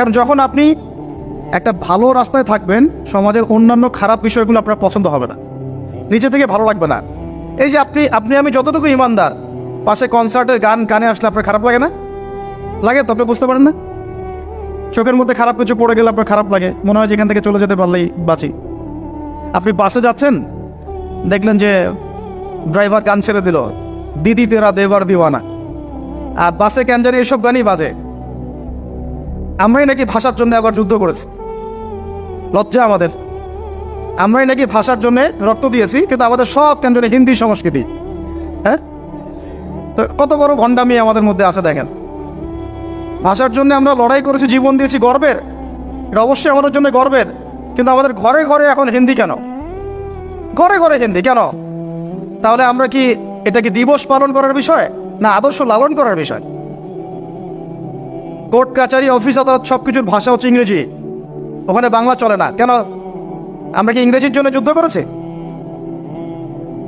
কারণ যখন আপনি একটা ভালো রাস্তায় থাকবেন, সমাজের অন্যান্য খারাপ বিষয়গুলো আপনার পছন্দ হবে না। নিজে থেকে ভালো লাগবে না। এই যে আপনি আপনি, আমি যতটুকু ইমানদার, পাশে কনসার্টের গান গানে আসলে আপনার খারাপ লাগে না? লাগে তো, আপনি বুঝতে পারেন না? চোখের মধ্যে খারাপ কিছু পড়ে গেলে আপনার খারাপ লাগে। মনে হয় যে এখান থেকে চলে যেতে পারলেই বাঁচি। আপনি বাসে যাচ্ছেন, দেখলেন যে ড্রাইভার গান ছেড়ে দিল, দিদি তেরা দেবার দিওয়ানা। আর বাসে কেন জানি এসব গানই বাজে। আমরাই নাকি ভাষার জন্য আবার যুদ্ধ করেছি। লজ্জা আমাদের। আমরাই নাকি ভাষার জন্য রক্ত দিয়েছি, কিন্তু আমাদের সব কেন জানি হিন্দি সংস্কৃতি। হ্যাঁ? তো কত বড় ভণ্ডামি আমাদের মধ্যে আছে দেখেন। ভাষার জন্য আমরা লড়াই করেছি, জীবন দিয়েছি গর্বের। এটা অবশ্যই আমাদের জন্য গর্বের। কিন্তু আমাদের ঘরে ঘরে এখন হিন্দি কেন? ঘরে ঘরে হিন্দি কেন? তাহলে আমরা কি এটা কি দিবস পালন করার বিষয় না আদর্শ লালন করার বিষয়? কোর্ট, কাচারি, অফিস, আদালত সব কিছুর ভাষা হচ্ছে ইংরেজি। ওখানে বাংলা চলে না। কেন? আমরা কি ইংরেজির জন্য যুদ্ধ করেছি?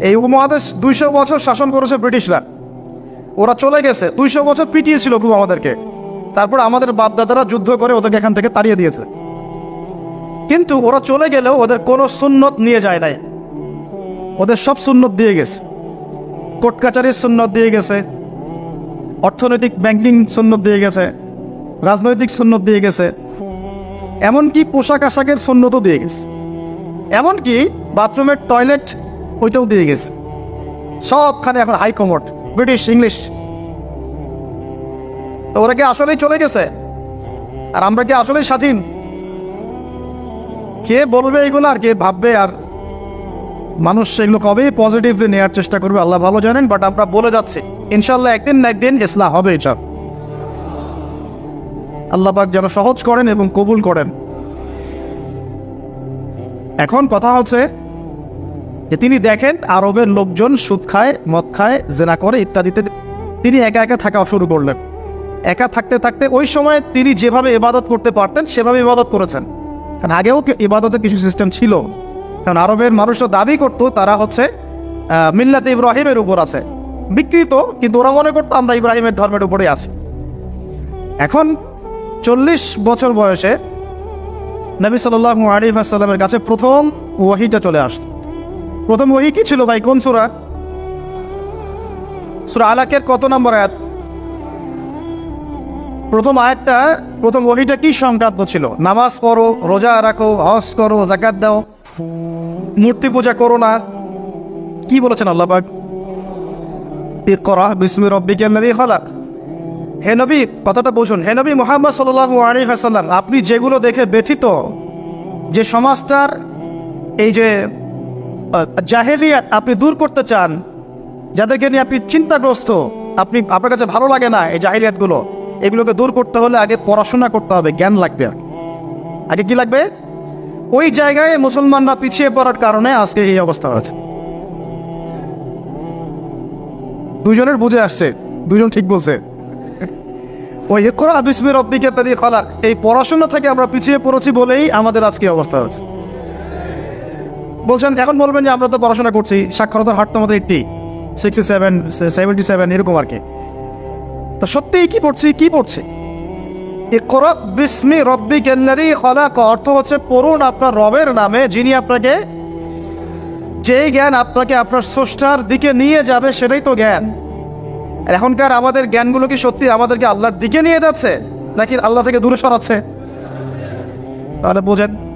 এই উপমহাদেশ দুইশো বছর শাসন করেছে ব্রিটিশরা। ওরা চলে গেছে। দুইশো বছর পিটিয়েছিল খুব আমাদেরকে। তারপর আমাদের বাপদাদারা যুদ্ধ করে ওদেরকে এখান থেকে তাড়িয়ে দিয়েছে। কিন্তু ওরা চলে গেলেও ওদের কোনো সুন্নত নিয়ে যায় নাই। ওদের সব সুন্নত দিয়ে গেছে। কোর্ট, কাচারির সুন্নত দিয়ে গেছে। অর্থনৈতিক ব্যাংকিং সুন্নত দিয়ে গেছে। রাজনৈতিক সুন্নত দিয়ে গেছে। এমনকি পোশাক আশাকের সুন্নতও দিয়ে গেছে। এমনকি বাথরুমের টয়লেট ওইটাও দিয়ে গেছে। সবখানে এখন হাই ব্রিটিশ, ইংলিশ। তো ওরা কি আসলেই চলে গেছে? আর আমরা কি আসলেই স্বাধীন? কে বলবে এগুলো আর কে ভাববে? আর মানুষ এগুলো কবেই পজিটিভলি নেওয়ার চেষ্টা করবে, আল্লাহ ভালো জানেন বাট আমরা বলে যাচ্ছি ইনশাল্লাহ একদিন না একদিন ইসলাম হবে এটা আল্লাহ পাক যেন সহজ করেন এবং কবুল করেন। এখন কথা হচ্ছে যে তিনি দেখেন আরবের লোকজন সুদ খায়, মদ খায়, জেনা করে ইত্যাদিতে তিনি একা একা থাকা শুরু করলেন। একা থাকতে থাকতে ওই সময় তিনি যেভাবে ইবাদত করতে পারতেন, সেভাবে ইবাদত করেছেন। কারণ আগেও ইবাদতের কিছু সিস্টেম ছিল। কারণ আরবের মানুষরা দাবি করতো, তারা হচ্ছে মিল্লাতে ইব্রাহিমের উপর আছে। বিকৃত, কিন্তু ওরা মনে করতো আমরা ইব্রাহিমের ধর্মের উপরে আছি। এখন চল্লিশ বছর বয়সে নবী সাল্লাহ আলী সাল্লামের কাছে প্রথম ওয়াহিটা চলে আসত। প্রথম ওহি কি ছিল ভাই? কোন সুরা? সুরা আলাকের কত নম্বর আয়াত? প্রথম আয়াতটা, প্রথম ওহিটা কি সংক্রান্ত ছিল? নামাজ পড়ো, রোজা রাখো, হজ করো জাকাত দাও, মূর্তি পূজা করো না। কি বলেছেন আল্লাহ বিসমি রব্বিকা আল্লাযী খালাক। হে নবী, কথাটা বুঝুন। হে নবী মোহাম্মদ সাল্লাল্লাহু আলাইহি ওয়াসাল্লাম, আপনি যেগুলো দেখে ব্যথিত, যে সমাজটার এই যে জাহেলিয়াত আপনি দূর করতে চান, যাদেরকে নিয়ে আপনি চিন্তাগ্রস্ত, আপনি, আপনার কাছে ভালো লাগে না এই জাহিলিয়াতগুলো, এগুলোকে দূর করতে হলে আগে পড়াশোনা করতে হবে, জ্ঞান লাগবে। আগে কি লাগবে? ওই জায়গায় মুসলমানরা পিছিয়ে পড়ার কারণে আজকে এই অবস্থা আছে দুজনের বুঝে আসছে দুজন ঠিক বলছে। ওই একরা বিসমি রব্বিকে ইত্যাদি খলাক। এই পড়াশোনা থেকে আমরা পিছিয়ে পড়েছি বলেই আমাদের আজকে অবস্থা আছে বলছেন, এখন বলবেন যে আমরা তো পড়াশোনা করছি, সাক্ষরতার হার তো আমাদের eighty sixty seven seventy seven এরকম আর কি। তো সত্যিই কি পড়ছি কি পড়ছি? ইকরা বিসমি রব্বি কেন্নারি খলাক অর্থ হচ্ছে পড়ুন আপনার রবের নামে, যিনি আপনাকে যেই জ্ঞান আপনাকে আপনার স্রষ্টার দিকে নিয়ে যাবে, সেটাই তো জ্ঞান। আর এখনকার আমাদের জ্ঞানগুলো কি সত্যি আমাদেরকে আল্লাহর দিকে নিয়ে যাচ্ছে? নাকি আল্লাহ থেকে দূরে সরাচ্ছে? তাহলে বোঝেন।